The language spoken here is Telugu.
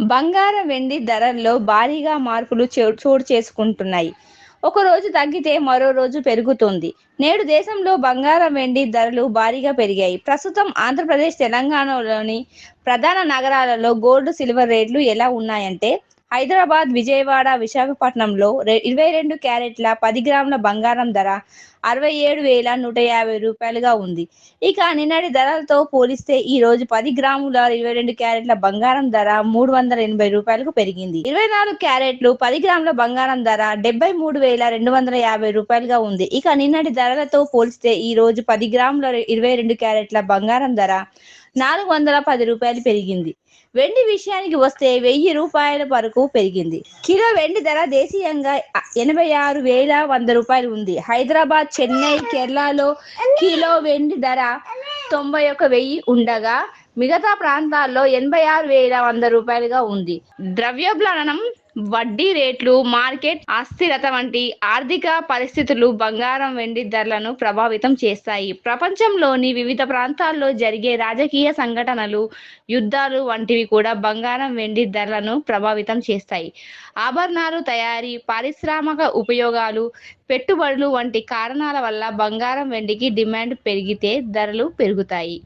బంగారం వెండి ధరల్లో భారీగా మార్పులు చో- చోటు చేసుకుంటున్నాయి. ఒక రోజు తగ్గితే మరో రోజు పెరుగుతుంది. నేడు దేశంలో బంగారం వెండి ధరలు భారీగా పెరిగాయి. ప్రస్తుతం ఆంధ్రప్రదేశ్ తెలంగాణలోని ప్రధాన నగరాలలో గోల్డ్ సిల్వర్ రేట్లు ఎలా ఉన్నాయంటే హైదరాబాద్ విజయవాడ విశాఖపట్నంలో ఇరవై రెండు క్యారెట్ల పది గ్రాముల బంగారం ధర అరవై ఏడు వేల నూట యాభై రూపాయలుగా ఉంది. ఇక నిన్నటి ధరలతో పోలిస్తే ఈ రోజు పది గ్రాముల ఇరవై రెండు క్యారెట్ల బంగారం ధర మూడు వందల ఎనభై రూపాయలకు పెరిగింది. ఇరవై నాలుగు క్యారెట్లు పది గ్రాముల బంగారం ధర డెబ్బై మూడు వేల రెండు వందల యాభై రూపాయలుగా ఉంది. ఇక నిన్నటి ధరలతో పోలిస్తే ఈ రోజు పది గ్రాముల ఇరవై రెండు క్యారెట్ల బంగారం ధర నాలుగు వందల పది రూపాయలు పెరిగింది. వెండి విషయానికి వస్తే వెయ్యి రూపాయల వరకు పెరిగింది. కిలో వెండి ధర దేశీయంగా ఎనభై ఆరు వేల వంద రూపాయలు ఉంది. హైదరాబాద్ చెన్నై కేరళలో కిలో వెండి ధర తొంభై ఒక వెయ్యి ఉండగా మిగతా ప్రాంతాల్లో ఎనభై ఆరు వేల వంద రూపాయలుగా ఉంది. ద్రవ్యోల్బణం వడ్డీ రేట్లు మార్కెట్ అస్థిరత వంటి ఆర్థిక పరిస్థితులు బంగారం వెండి ధరలను ప్రభావితం చేస్తాయి. ప్రపంచంలోని వివిధ ప్రాంతాల్లో జరిగే రాజకీయ సంఘటనలు యుద్ధాలు వంటివి కూడా బంగారం వెండి ధరలను ప్రభావితం చేస్తాయి. ఆభరణాలు తయారీ పారిశ్రామిక ఉపయోగాలు పెట్టుబడులు వంటి కారణాల వల్ల బంగారం వెండికి డిమాండ్ పెరిగితే ధరలు పెరుగుతాయి.